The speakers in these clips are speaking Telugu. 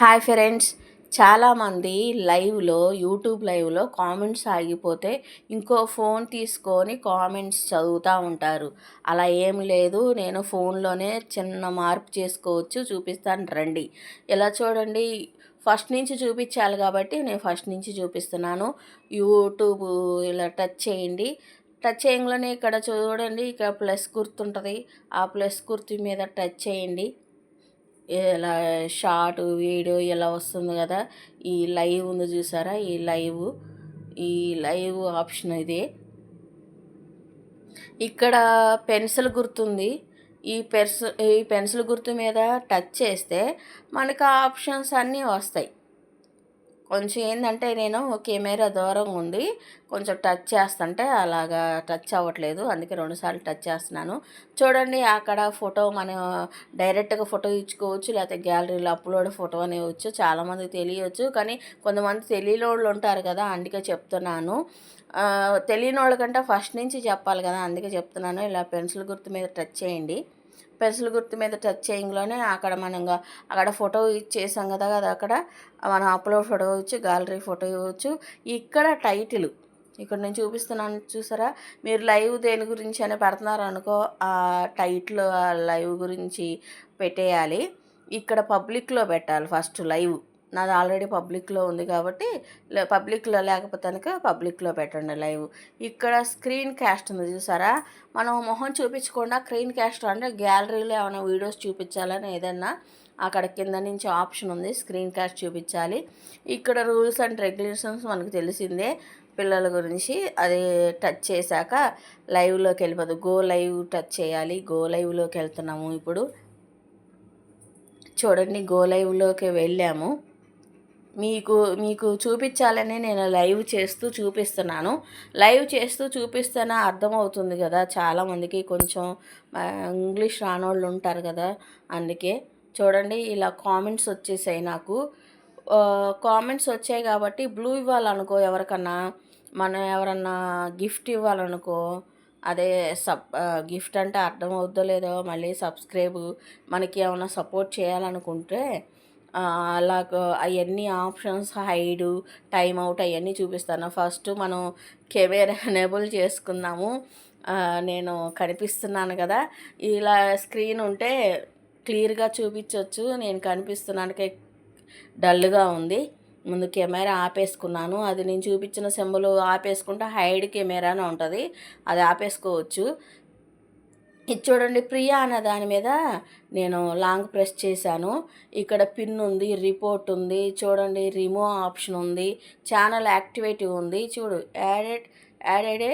హాయ్ ఫ్రెండ్స్ చాలామంది లైవ్లో యూట్యూబ్ లైవ్లో కామెంట్స్ ఆగిపోతే ఇంకో ఫోన్ తీసుకొని కామెంట్స్ చదువుతూ ఉంటారు. అలా ఏం లేదు. నేను ఫోన్లోనే చిన్న మార్పు చేసుకోవచ్చు. చూపిస్తాను రండి. ఇలా చూడండి? ఫస్ట్ నుంచి చూపించాలి కాబట్టి నేను ఫస్ట్ నుంచి చూపిస్తున్నాను. యూట్యూబ్ ఇలా టచ్ చేయండి. టచ్ చేయంగానే ఇక్కడ చూడండి. ఇక్కడ ప్లస్ గుర్తుంటుంది. ఆ ప్లస్ గుర్తు మీద టచ్ చేయండి. ఇలా షార్ట్ వీడియో ఇలా వస్తుంది కదా ఈ లైవ్ ఉంది చూసారా? ఈ లైవ్ ఈ లైవ్ ఆప్షన్ ఇది. ఇక్కడ పెన్సిల్ గుర్తుంది. ఈ పెన్సిల్ ఈ పెన్సిల్ గుర్తు మీద టచ్ చేస్తే మనకు ఆ ఆప్షన్స్ అన్నీ వస్తాయి. కొంచెం ఏంటంటే నేను కెమెరా దూరంగా ఉంది. కొంచెం టచ్ చేస్తుంటే అలాగా టచ్ అవ్వట్లేదు. అందుకే రెండుసార్లు టచ్ చేస్తున్నాను. చూడండి అక్కడ ఫోటో మనం డైరెక్ట్గా ఫోటో ఇచ్చుకోవచ్చు. లేకపోతే గ్యాలరీలో అప్లోడ్ ఫోటో అనేవచ్చు. చాలామందికి తెలియవచ్చు కానీ కొంతమంది తెలియని వాళ్ళు ఉంటారు కదా అందుకే చెప్తున్నాను. తెలియని వాళ్ళకంటే ఫస్ట్ నుంచి చెప్పాలి కదా అందుకే చెప్తున్నాను. ఇలా పెన్సిల్ గుర్తు మీద టచ్ చేయండి. పెన్సిల్ గుర్తు మీద టచ్ చేయంలోనే అక్కడ మనం అక్కడ ఫోటో ఇచ్చేసాం కదా కదా అక్కడ. మనం అప్లోడ్ ఫోటో ఇచ్చి గ్యాలరీ ఫోటో ఇవ్వచ్చు. ఇక్కడ టైటిల్. ఇక్కడ నేను చూపిస్తున్నాను చూసారా? మీరు లైవ్ దేని గురించి అని పెడుతున్నారు అనుకో ఆ టైటిల్ లైవ్ గురించి పెట్టేయాలి. ఇక్కడ పబ్లిక్లో పెట్టాలి ఫస్ట్ లైవ్. నాది ఆల్రెడీ పబ్లిక్లో ఉంది కాబట్టి పబ్లిక్లో లేకపోతే కనుక పబ్లిక్లో పెట్టండి లైవ్. ఇక్కడ స్క్రీన్ క్యాస్ట్ ఉంది చూసారా? మనం మొహం చూపించకుండా స్క్రీన్ క్యాస్ట్ అంటే గ్యాలరీలో ఏమైనా వీడియోస్ చూపించాలని ఏదన్నా అక్కడ కింద నుంచి ఆప్షన్ ఉంది స్క్రీన్ క్యాస్ట్ చూపించాలి. ఇక్కడ రూల్స్ అండ్ రెగ్యులేషన్స్ మనకు తెలిసిందే పిల్లల గురించి. అది టచ్ చేశాక లైవ్లోకి వెళ్ళిపోదు. గో లైవ్ టచ్ చేయాలి. గో లైవ్లోకి వెళ్తున్నాము ఇప్పుడు. చూడండి గో లైవ్లోకి వెళ్ళాము. మీకు మీకు చూపించాలని నేను లైవ్ చేస్తూ చూపిస్తున్నాను. లైవ్ చేస్తూ చూపిస్తేనే అర్థమవుతుంది కదా చాలామందికి. కొంచెం ఇంగ్లీష్ రానోళ్ళు ఉంటారు కదా అందుకే. చూడండి ఇలా కామెంట్స్ వచ్చేసాయి నాకు. కామెంట్స్ వచ్చాయి కాబట్టి బ్లూ ఇవ్వాలనుకో ఎవరికన్నా మనం ఎవరన్నా గిఫ్ట్ ఇవ్వాలనుకో అదే సబ్ గిఫ్ట్ అంటే అర్థం అవుద్దో లేదో మళ్ళీ సబ్స్క్రైబ్ మనకి ఏమైనా సపోర్ట్ చేయాలనుకుంటే అలా అవన్నీ ఆప్షన్స్ హైడు టైం అవుట్ అవన్నీ చూపిస్తాను. ఫస్ట్ మనం కెమెరా ఎనేబుల్ చేసుకుందాము. నేను కనిపిస్తున్నాను కదా. ఇలా స్క్రీన్ ఉంటే క్లియర్గా చూపించవచ్చు నేను కనిపిస్తున్నానికి డల్గా ఉంది. ముందు కెమెరా ఆపేసుకున్నాను. అది నేను చూపించిన సింబల్ ఆపేసుకుంటే హైడ్ కెమెరా అని ఉంటుంది. అది ఆపేసుకోవచ్చు. ఇది చూడండి ప్రియా అన్న దాని మీద నేను లాంగ్ ప్రెస్ చేశాను. ఇక్కడ పిన్ ఉంది రిపోర్ట్ ఉంది చూడండి రిమూవ్ ఆప్షన్ ఉంది ఛానల్ యాక్టివేటివ్ ఉంది చూడు యాడెడ్ యాడెడే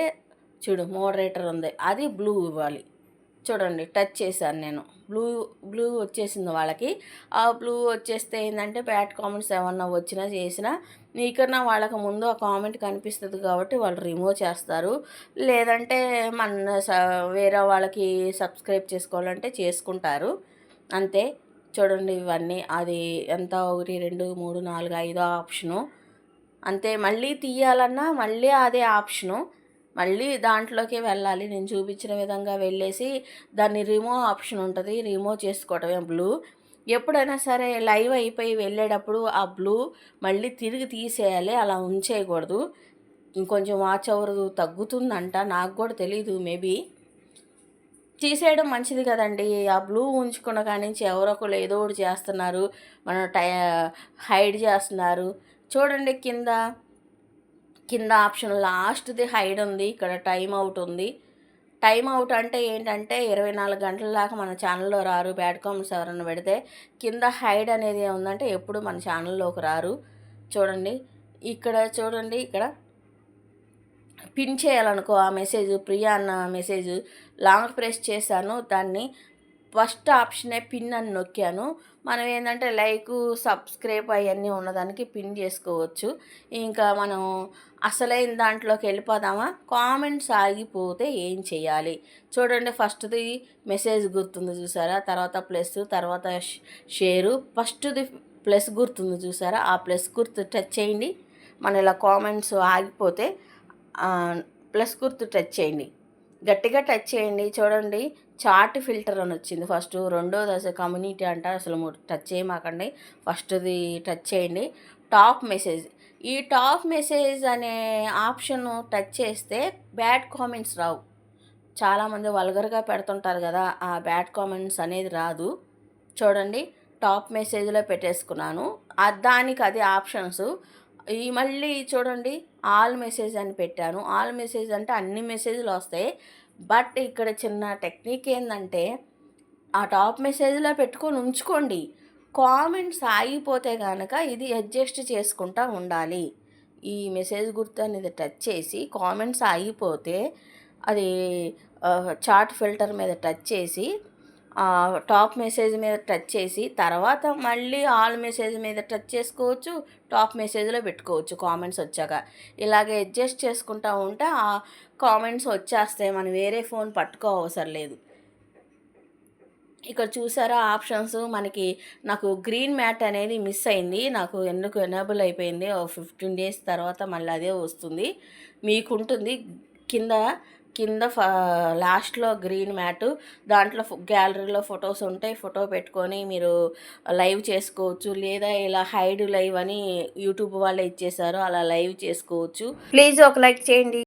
చూడు మోడరేటర్ ఉంది. అది బ్లూ ఇవ్వాలి. చూడండి టచ్ చేశాను నేను. బ్లూ బ్లూ వచ్చేసింది వాళ్ళకి. ఆ బ్లూ వచ్చేస్తే ఏంటంటే బ్యాడ్ కామెంట్స్ ఏమన్నా వచ్చినా చేసినా నీకన్నా వాళ్ళకి ముందు ఆ కామెంట్ కనిపిస్తుంది కాబట్టి వాళ్ళు రిమూవ్ చేస్తారు. లేదంటే మన వేరే వాళ్ళకి సబ్స్క్రైబ్ చేసుకోవాలంటే చేసుకుంటారు. అంతే. చూడండి ఇవన్నీ. అది ఎంత? ఒకటి రెండు మూడు నాలుగు ఐదో ఆప్షను. అంతే. మళ్ళీ తీయాలన్నా మళ్ళీ అదే ఆప్షను. మళ్ళీ దాంట్లోకి వెళ్ళాలి. నేను చూపించిన విధంగా వెళ్ళేసి దాన్ని రిమూవ్ ఆప్షన్ ఉంటుంది. రిమూవ్ చేసుకోవటమే బ్లూ. ఎప్పుడైనా సరే లైవ్ అయిపోయి వెళ్ళేటప్పుడు ఆ బ్లూ మళ్ళీ తిరిగి తీసేయాలి. అలా ఉంచేయకూడదు. ఇంకొంచెం వాచ్ అవర్ తగ్గుతుందంట. నాకు కూడా తెలీదు. మేబీ తీసేయడం మంచిది కదండి. ఆ బ్లూ ఉంచుకున్న కాడి నుంచి ఎవరొకరు ఏదో ఒకటి చేస్తున్నారు. మన టై హైడ్ చేస్తున్నారు. చూడండి కింద. కింద ఆప్షన్ లాస్ట్ది హైడ్ ఉంది ఇక్కడ టైం అవుట్ ఉంది. టైం అవుట్ అంటే ఏంటంటే ఇరవై నాలుగు గంటల దాకా మన ఛానల్లో రారు. బ్యాడ్ కామెంట్స్ ఎవరైనా పెడితే కింద హైడ్ అనేది ఏముందంటే ఎప్పుడు మన ఛానల్లోకి రారు. చూడండి ఇక్కడ చూడండి ఇక్కడ పిన్ చేయాలనుకో ఆ మెసేజ్ ప్రియా అన్న మెసేజ్ లాంగ్ ప్రెస్ చేశాను. దాన్ని ఫస్ట్ ఆప్షనే పిన్ అని నొక్కాను. మనం ఏంటంటే లైక్ సబ్స్క్రైబ్ అవన్నీ ఉన్నదానికి పిన్ చేసుకోవచ్చు. ఇంకా మనం అసలైన దాంట్లోకి వెళ్ళిపోదామా? కామెంట్స్ ఆగిపోతే ఏం చేయాలి? చూడండి ఫస్ట్ది మెసేజ్ గుర్తుంది చూసారా? తర్వాత ప్లస్ తర్వాత షేరు. ఫస్ట్ది ప్లస్ గుర్తుంది చూసారా? ఆ ప్లస్ గుర్తు టచ్ చేయండి. మన ఇలా కామెంట్స్ ఆగిపోతే ప్లస్ గుర్తు టచ్ చేయండి. గట్టిగా టచ్ చేయండి. చూడండి చార్ట్ ఫిల్టర్ అని వచ్చింది. ఫస్ట్ రెండోది అసలు కమ్యూనిటీ అంట అసలు టచ్ చేయమాకండి. ఫస్ట్ది టచ్ చేయండి. Top message. ఈ టాప్ మెసేజ్ అనే ఆప్షన్ టచ్ చేస్తే బ్యాడ్ కామెంట్స్ రావు. చాలామంది వల్గర్గా పెడుతుంటారు కదా ఆ బ్యాడ్ కామెంట్స్ అనేది రాదు. చూడండి టాప్ మెసేజ్లో పెట్టేసుకున్నాను. దానికి అది ఆప్షన్స్. ఈ మళ్ళీ చూడండి ఆల్ మెసేజ్ అని పెట్టాను. ఆల్ మెసేజ్ అంటే అన్ని మెసేజ్లు వస్తాయి. బట్ ఇక్కడ చిన్న టెక్నిక్ ఏంటంటే ఆ టాప్ మెసేజ్లో పెట్టుకొని ఉంచుకోండి. కామెంట్స్ ఆగిపోతే కనుక ఇది అడ్జస్ట్ చేసుకుంటా ఉండాలి. ఈ మెసేజ్ గుర్తు అనేది టచ్ చేసి కామెంట్స్ ఆగిపోతే అది చార్ట్ ఫిల్టర్ మీద టచ్ చేసి టాప్ మెసేజ్ మీద టచ్ చేసి తర్వాత మళ్ళీ ఆల్ మెసేజ్ మీద టచ్ చేసుకోవచ్చు టాప్ మెసేజ్లో పెట్టుకోవచ్చు కామెంట్స్ వచ్చాక. ఇలాగే అడ్జస్ట్ చేసుకుంటా ఉంటే ఆ కామెంట్స్ వచ్చేస్తాయి మనం వేరే ఫోన్ పట్టుకో అవసరం లేదు. ఇక్కడ చూసారా ఆప్షన్స్? మనకి నాకు గ్రీన్ మ్యాట్ అనేది మిస్ అయింది. నాకు ఎందుకు ఎనేబుల్ అయిపోయింది? ఫిఫ్టీన్ డేస్ తర్వాత మళ్ళీ అదే వస్తుంది. మీకు ఉంటుంది కింద కింద ఫ లాస్ట్లో గ్రీన్ మ్యాట్ దాంట్లో గ్యాలరీలో ఫొటోస్ ఉంటాయి ఫోటో పెట్టుకొని మీరు లైవ్ చేసుకోవచ్చు. లేదా ఇలా హైడ్ లైవ్ అని యూట్యూబ్ వాళ్ళే ఇచ్చేసారు అలా లైవ్ చేసుకోవచ్చు. ప్లీజ్ ఒక లైక్ చేయండి.